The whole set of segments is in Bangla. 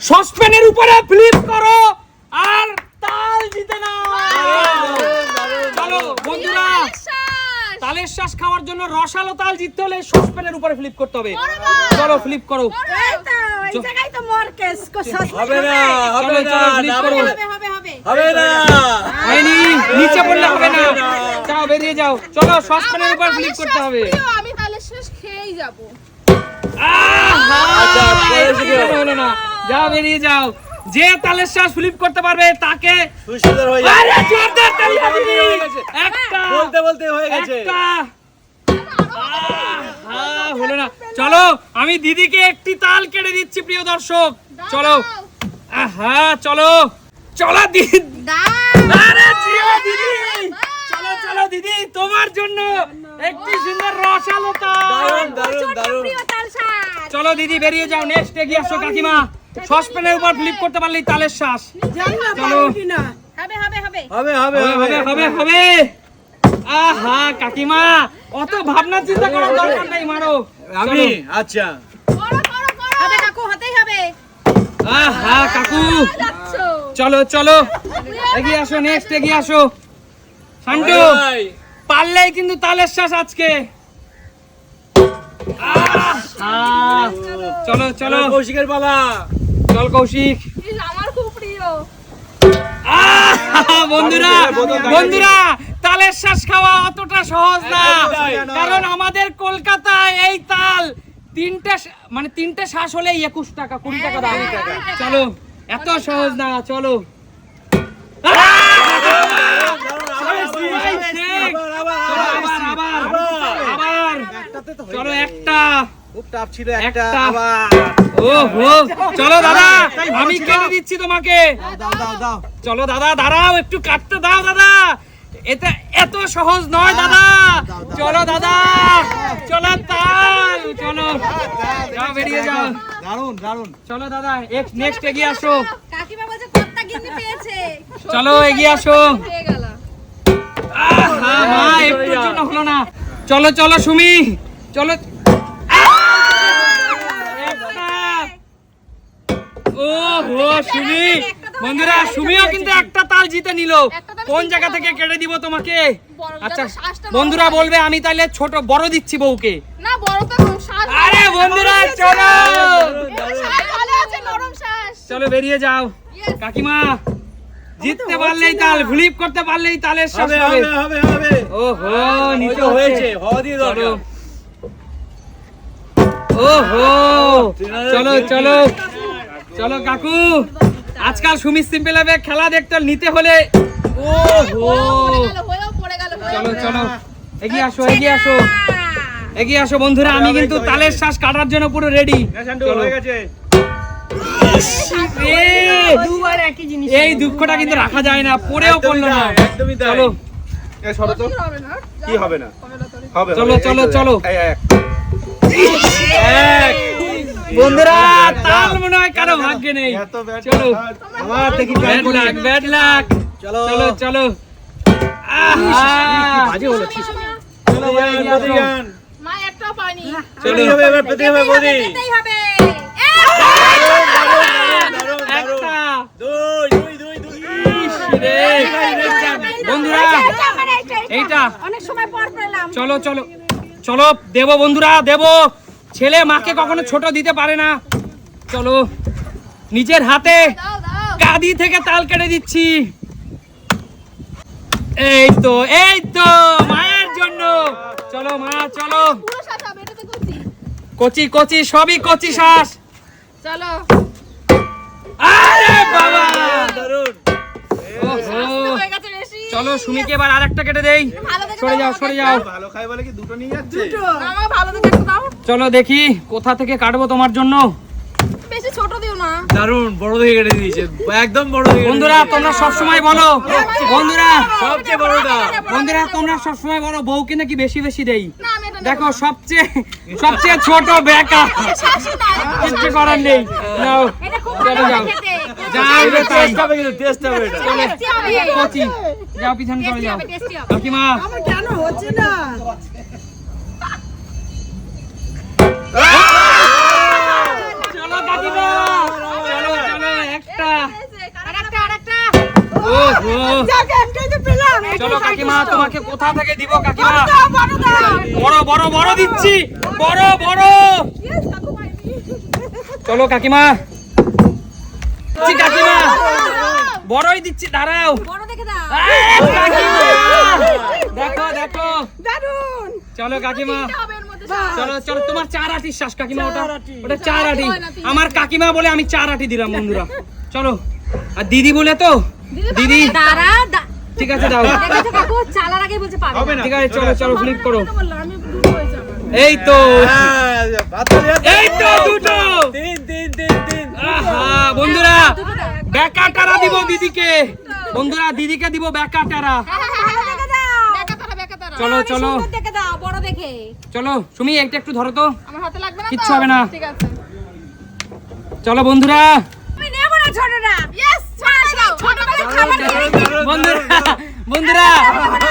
সসপ্যানের উপরে ফ্লিপ করো আর তাল জিতে না চলো বন্ধুরা তালের শ্বাস খাওয়ার জন্য রসালো তাল জিততে হলে সসপ্যানের উপরে ফ্লিপ করতে হবে। চলো ফ্লিপ করো। এই তো, এই চল। জায়গায় তো মোর কেস, কো সস- হবে না হবে। না চলো, flip না, করো। হবে, হবে, হবে। হবে না। নিচে পড়লে হবে না। যাও বেরিয়ে যাও। চলো সসপ্যানের উপর ফ্লিপ করতে হবে। আমি তাহলে শেষ খেয়েই যাব। আহা! আচ্ছা, হলো না। যাও বেরিয়ে যাও। যে তালের শ্বাস ফ্লিপ করতে পারবে তাকে সুন্দর হয়ে যাবে আরে জোরদার তালি হয়ে গেছে। একটা। বলতে বলতে হয়ে গেছে। একটা। হলো না। চলো আমি দিদিকে একটি তাল কেটে দিচ্ছি প্রিয় দর্শক। চলো। আহা চলো। চলো দিদি আরে জিও দিদি। চলো চলো দিদি তোমার জন্য একটি সুন্দর রসালো দারুণ তাল দারুণ। দারুণ প্রিয় তাল শাক। চলো দিদি বেরিয়ে যাও। নেক্সট এগিয়ে আসো কাকিমা। সসপ্যানের উপর ফ্লিপ করতে পারলি তালের শ্বাস। চলো। হবে হবে হবে। হবে হবে হবে হবে। আহা কাকিমা অত ভাবনা চিন্তা করার দরকার নাই মারো। আমি আচ্ছা। আহা কাকু। চলো চলো এগিয়ে আসো নেক্সট এগিয়ে আসো। শান্টু পারলেই কিন্তু তালের শ্বাস আজকে। চলো চলো। কৌশিকের পালা। চল কৌশিক। আমার খুব প্রিয়। বন্ধুরা বন্ধুরা তালের শ্বাস খাওয়া অতটা সহজ না। কারণ আমাদের কলকাতায় এই তাল তিনটা মানে তিনটে শ্বাস হলে একুশ টাকা কুড়ি টাকা দাম। চলো এত সহজ না চলো আবার, আবার, চলো, আবার, আবার আবার আবার চলো একটা টাফ ছিল একটা। একটা আবার ও চলো দাদা আমি কেটে দিচ্ছি তোমাকে। দাও দাও দাও চলো দাদা দাঁড়াও একটু কাটতে দাও দাদা। এটা এত সহজ নয় দাদা। চলো দাদা। চলো তাল চলো। যাও বেরিয়ে যাও। দারুণ দারুণ চলো দাদা নেক্সট এগিয়ে আসো। কাকিমা বলছে কর্তা গিন্নি পেয়েছে। চলো এগিয়ে আসো। আহা, মা জন্য হলো না। চলো চলো সুমি। চলো ও হো সুমি। বন্ধুরা সুমিও কিন্তু একটা তাল জিতে নিল। কোন জায়গা থেকে কেটে দিব তোমাকে? আচ্ছা বন্ধুরা বলবে আমি তাহলে ছোট বড় দিচ্ছি বউকে। না বড় তো আরে বন্ধুরা চলো। চলো বেরিয়ে যাও। কাকিমা জিততে পারলেই তাল ফ্লিপ করতে পারলেই তালের শ্বাস হবে হবে হবে ওহো ওই নিচে হয়েছে চলো। দরকার। ওহো চলো চলো। চলো কাকু আজকাল সুমিত সিম্পল খেলা দেখতে নিতে হলে। চলো চলো। এগিয়ে আসো এগিয়ে আসো। এগিয়ে আসো বন্ধুরা আমি কিন্তু তালের শ্বাস কাটার জন্য পুরো রেডি চলো। এই দুঃখটা কিন্তু রাখা যায় না পড়েও পড়ল না। চলো। কি হবে না? চলো চলো চলো। এক। বন্ধুরা তাল মনে হয় কারও ভাগ্যে নেই। চলো। আমার দেখি ব্যাড লাক ব্যাড লাক চলো। চলো চলো। আহা! বাজে হলো চলো ভাই প্রতিগান মা একটাও পাইনি চলো। চলো হবে এবার পেতে হবে হবে। দারুণ, দারুণ। একটা। দুই দুই দুই দুই বন্ধুরা এইটা। অনেক সময় পর পেলাম। চলো চলো। চলো দেবো বন্ধুরা দেবো। ছেলে মাকে কখনো ছোট দিতে পারে না। চলো নিজের হাতে কাদি থেকে তাল কেটে দিচ্ছি। এই তো এই তো মায়ের জন্য। চলো মা চলো। কচি কচি সবই কচি শ্বাস চলো। আরে বাবা দারুণ ওহো। হয়ে গেছে বেশি চলো সুমিকে এবার আরেকটা কেটে দেই। সরে যাও সরে যাও। ভালো খাই বলে কি দুটো নিয়ে যাচ্ছে? দুটো। না, আমার ভালো দেখে দাও। চলো দেখি কোথা থেকে কাটবো তোমার জন্য? দারুণ বড় হয়ে কেটে দিয়েছে। একদম বড় দেখে বন্ধুরা তোমরা সবসময় বলো। বন্ধুরা সবচেয়ে বড়টা। বন্ধুরা তোমরা সবসময় বলো বউকে নাকি বেশি বেশি দেই? দেখো সবচেয়ে সবচেয়ে ছোট বেকা কিচ্ছু করার নেই। নাও চলে যাও যাও পিছনে চলে যাও। কাকিমা। আমার কেন হচ্ছে না? চলো কাকিমা কাকিমা? বড়ই দিচ্ছি দাঁড়াও। দেখো দেখো চলো কাকিমা। চলো চলো তোমার চার আটির শ্বাস কাকিমা ওটা ওটা চার আটি আমার কাকিমা বলে আমি চার আটি দিলাম বন্ধুরা। চলো। আর দিদি বলে তো? দিদি ঠিক আছে দাও। চালার আগে বলছে পাবে ঠিক আছে চলো চলো ফ্লিপ করো। বললাম আমি দূর হয়েছে আমার এই তো। এই তো দুটো। তিন তিন তিন তিন। বন্ধুরা দিব দিদিকে। বন্ধুরা দিদিকে দিব চলো চলো। দেখে দাও বড় দেখে। চলো সুমি একটা একটু ধরো তো। আমার হাতে লাগবে না কিচ্ছু হবে না। ঠিক আছে। চলো বন্ধুরা। আমি নেব না ছোটটা ইয়েস খাবার। বন্ধুরা বন্ধুরা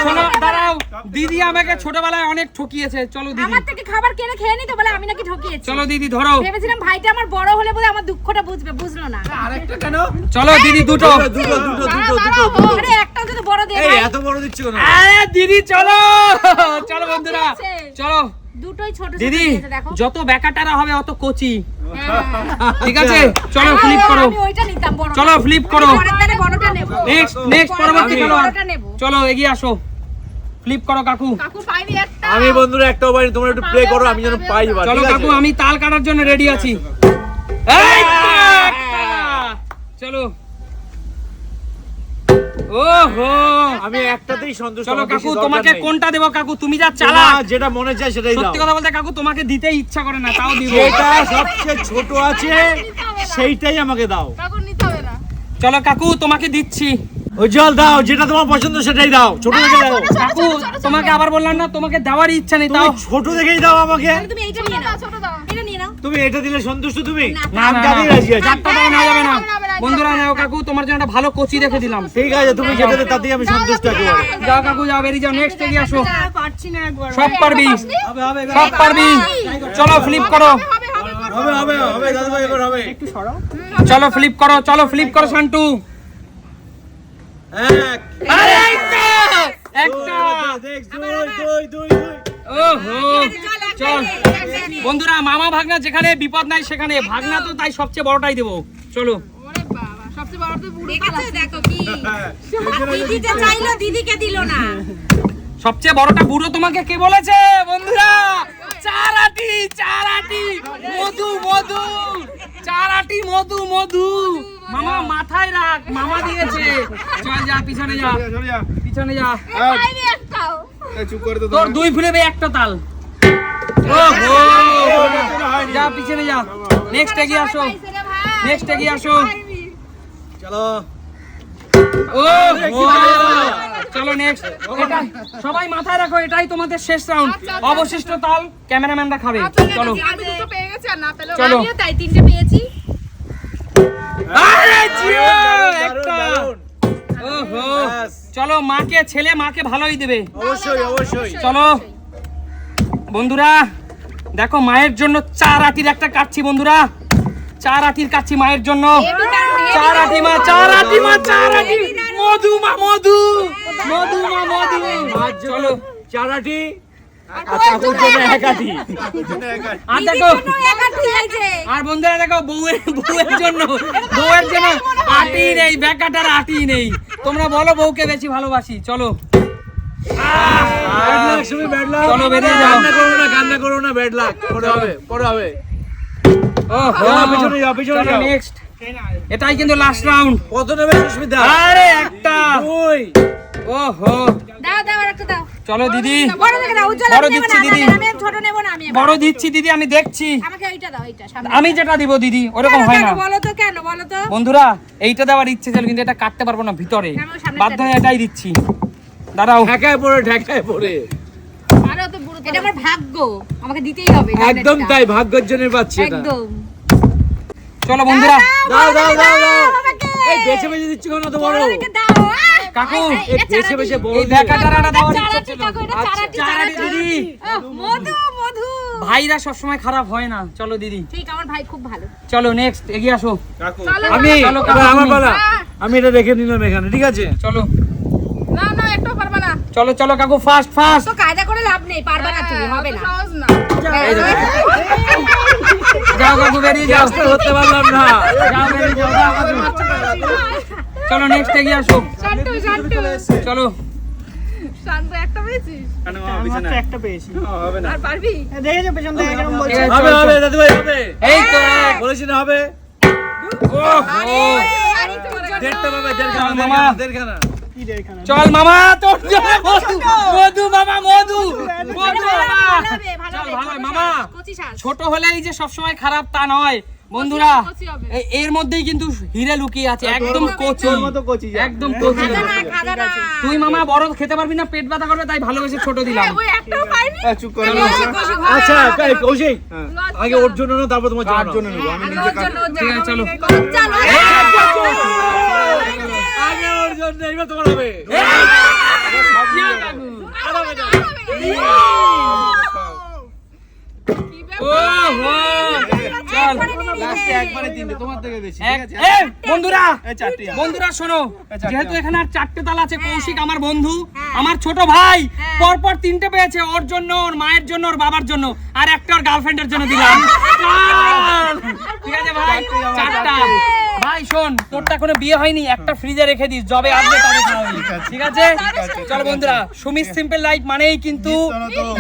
শোনো দাঁড়াও। দিদি আমাকে ছোটবেলায় অনেক ঠকিয়েছে। চলো দিদি। আমার থেকে খাবার কিনে খেয়ে নিতে বলে আমি নাকি ঠকিয়েছি। চলো দিদি ধরো। ভেবেছিলাম ভাইটা আমার বড় হলে বলে আমার দুঃখটা বুঝবে বুঝলো না। আরেকটা কেন? চলো দিদি দুটো। দুটো দুটো দুটো আরে একটা যদি বড় দিয়ে এই এত বড় দিচ্ছ কেন? আরে দিদি চলো। চলো বন্ধুরা। চলো। দুটোই ছোট ছোট দিদি যত বেকাটারা হবে অত কচি। হ্যাঁ। ঠিক আছে? চলো ফ্লিপ করো। আমি ওইটা চলো ফ্লিপ করো। পরের দিনে বড়টা নেব। নেক্সট নেক্সট পরবর্তী খেলোয়াড়। চলো এগিয়ে আসো। ফ্লিপ করো কাকু। কাকু একটা। আমি বন্ধুরা একটাও পাইনি তোমরা একটু প্লে করো আমি যেন পাই চলো কাকু আমি তাল কাটার জন্য রেডি আছি। একটা। চলো। ওহো! আমি একটাতেই সন্তুষ্ট চলো কাকু তোমাকে কোনটা দেবো কাকু? তুমি যা চালা যেটা মনে চায় সেটাই দাও। সত্যি কথা বলতে কাকু তোমাকে দিতে ইচ্ছা করে না তাও দিব। যেটা সবচেয়ে ছোট আছে সেইটাই আমাকে দাও। কাকু নিতে হবে না। চলো কাকু তোমাকে দিচ্ছি। উজ্জ্বল দাও যেটা তোমার পছন্দ সেটাই দাও। ছোট দেখে দাও। কাকু তোমাকে আবার বললাম না তোমাকে দেওয়ারই ইচ্ছা নেই তাও। ছোট দেখেই দাও আমাকে। তুমি এইটা নিয়ে নাও ছোট দাও। তুমি এটা দিলে সন্তুষ্ট তুমি না আমি রাজি আছি চারটা টাকা নেওয়া যাবে না বন্ধুরা নাও কাকু তোমার জন্য একটা ভালো কোচি রেখে দিলাম ঠিক আছে তুমি যেটা দেবে তাতেই আমি সন্তুষ্ট একেবারে যাও কাকু যাও বেরিয়ে যাও নেক্সট এগিয়ে আসো পারছি না একবার সব পারবি হবে হবে সব পারবি চলো ফ্লিপ করো হবে হবে হবে দাদু ভাই এবার হবে একটু সরাও চলো ফ্লিপ করো চলো ফ্লিপ করো শান্টু এক আরে একটা একটা দেখ দুই দুই দুই ওহো চল। বন্ধুরা মামা ভাগনা যেখানে বিপদ নাই সেখানে। ভাগনা তো তাই সবচেয়ে বড়টাই দেবো। চলো। সবচেয়ে বড় তো বুড়ো দেখেছ? দেখো কি? দিদিতে চাইলো দিদিকে দিল না। সবচেয়ে বড়টা বুড়ো তোমাকে কে বলেছে? বন্ধুরা চারাটি চারাটি। মধু মধু। চারাটি মধু মধু। মামা মাথায় রাখ মামা দিয়েছে। চল যা পিছনে যা। পিছনে যা। চুপ করে তোর দুই ফুলে একটা তাল। যা পিছনে যা। নেক্সট এগিয়ে আসো। নেক্সট এগিয়ে আসো। চলো। ও চলো নেক্সট সবাই মাথায় রাখো এটাই তোমাদের শেষ রাউন্ড অবশিষ্ট তাল ক্যামেরাম্যানরা খাবে। চলো। আমি দুটো পেয়ে গেছি আর না পেলেও চলো। তাই তিনটে পেয়েছি। আরে জিও! দারুণ, একটা। দারুণ। ওহো! ব্যাস। চলো মাকে ছেলে মাকে ভালোই দেবে। অবশ্যই অবশ্যই। চলো। বন্ধুরা, দেখো মায়ের জন্য চার আটির একটা কাটছি বন্ধুরা। চার আটির কাটছি মায়ের জন্য। চার আটি মা চার আটি মা চার আটি মধু মা, মধু। মধু মা, মধু। চলো জন্য একাটি আর বন্ধুরা, দেখো, বউয়ের বউয়ের জন্য বউয়ের জন্য আটি নেই, বেকাটার আটি নেই। তোমরা বলো বউকে বেশি ভালোবাসি। চলো। এটাই কিন্তু লাস্ট রাউন্ড কত নেবে সুস্মিতা আরে একটা। দুই। ওহো। দাও দাও একটা দাও। চলো দিদি। বড় দেখে দাও উজ্জ্বল বড় আমি দিচ্ছি দিদি। আমি ছোট নেব না আমি বড় দিচ্ছি দিদি আমি দেখছি। আমাকে ওইটা দাও এইটা আমি যেটা দিব দিদি ওরকম হয় না। কেন বলো তো কেন বলো তো। বন্ধুরা এইটা দেওয়ার ইচ্ছে ছিল কিন্তু এটা কাটতে পারব না ভিতরে। বাধ্য হয়ে এটাই দিচ্ছি। দাঁড়াও। ঠেকায় পড়ে ঠেকায় পড়ে। আরও তো বুড়ো এটা আমার ভাগ্য আমাকে দিতেই হবে একদম তাই ভাগ্যের জন্য পাচ্ছি এটা। একদম। চলো বন্ধুরা দাও দাও দাও দাও এই বেছে বেছে দিচ্ছি কেন তো বড়! কাকু এই বেছে বেছে বড় এই দিয়ে। বেকাটারাটা দেওয়ার চারাটি কাকু, এটা চারাটি, চারাটি চারাটি। দিদি। মধু মধু। ভাইরা সবসময় খারাপ হয় না। চলো দিদি। ঠিক আমার ভাই খুব ভালো। চলো নেক্সট এগিয়ে আসো। আমি আমার। আমি এটা রেখে নিলাম এখানে ঠিক আছে? চলো। চলো চলো কাকু ফাস্ট ফাস্ট তো কায়দা করে লাভ নেই পারবে না তুমি হবে না। সহজ না। যাও কাকু বেরিয়ে যাও। ধরতে পারলাম না। যাও বেরিয়ে যাও। চলো নেক্সট এগিয়ে আসো। শান্টু শান্টু চলো। শান্টু একটা পেয়েছিস? মাত্র একটা পেয়েছি। হবে না চল, এই না মামা। তোর মধু মামা মধু। মধু মামা। ছোট কচি। ছোট হলেই যে সবসময় খারাপ তা নয়। বন্ধুরা কচি এর মধ্যেই কিন্তু হিরে লুকিয়ে আছে একদম কচি। তোর মতো কচি যা। একদম কচি। না, খাজা না। তুই মামা বড় খেতে পারবি না পেট ব্যথা করবে তাই ভালোবেসে ছোট দিলাম। ওই একটাও পাইনি? চুপ করো আচ্ছা। কৌশিক আগে ওর জন্য নাও তারপর তোমার জন্য? আমি নিজে ওর জন্য, ওর ঠিক আছে, চলো। ঠিক আছে? এ, বন্ধুরা বন্ধুরা শোনো যেহেতু এখানে আর চারটে তাল আছে কৌশিক আমার বন্ধু আমার ছোট ভাই পরপর তিনটে পেয়েছে ওর জন্য ওর মায়ের জন্য ওর বাবার জন্য আর একটা ওর গার্লফ্রেন্ডের জন্য দিলাম চল। ঠিক আছে ভাই চারটা ভাই শোন তোরটা কোনো বিয়ে হয়নি একটা ফ্রিজে রেখে দিস জবে আসবে তবে খাওয়াবি ঠিক আছে। চলো বন্ধুরা সুমিত সিম্পল লাইফ মানেই কিন্তু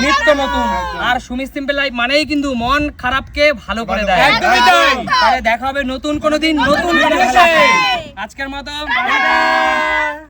নিত্য নতুন। আর সুমিত সিম্পল লাইফ মানেই কিন্তু মন খারাপকে ভালো করে দেয়। একদমই তাই। তাহলে দেখা হবে নতুন কোনো দিন নতুন। আজকের মতো